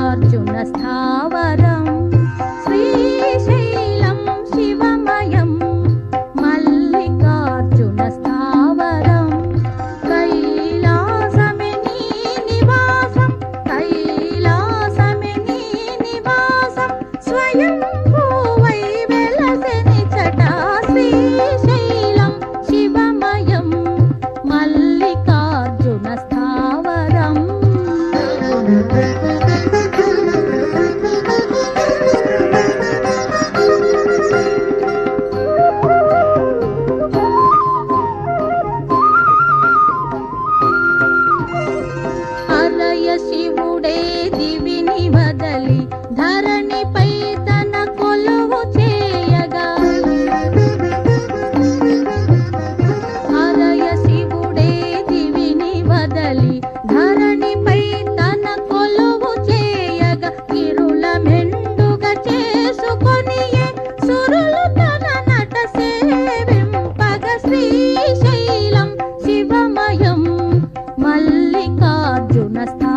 అర్జున స్థావర శివుడే దివిని వదలి ధరణిపై తన కొలువు చేయగా. హరయ శివుడే దివిని వదలి ధరణిపై తన కొలువు చేయగా. ఇరుల మెండుగా చేసుకొని సురులు తన నట సేవింపగ శ్రీశైలం శివమయం. మల్లికార్జున స్థా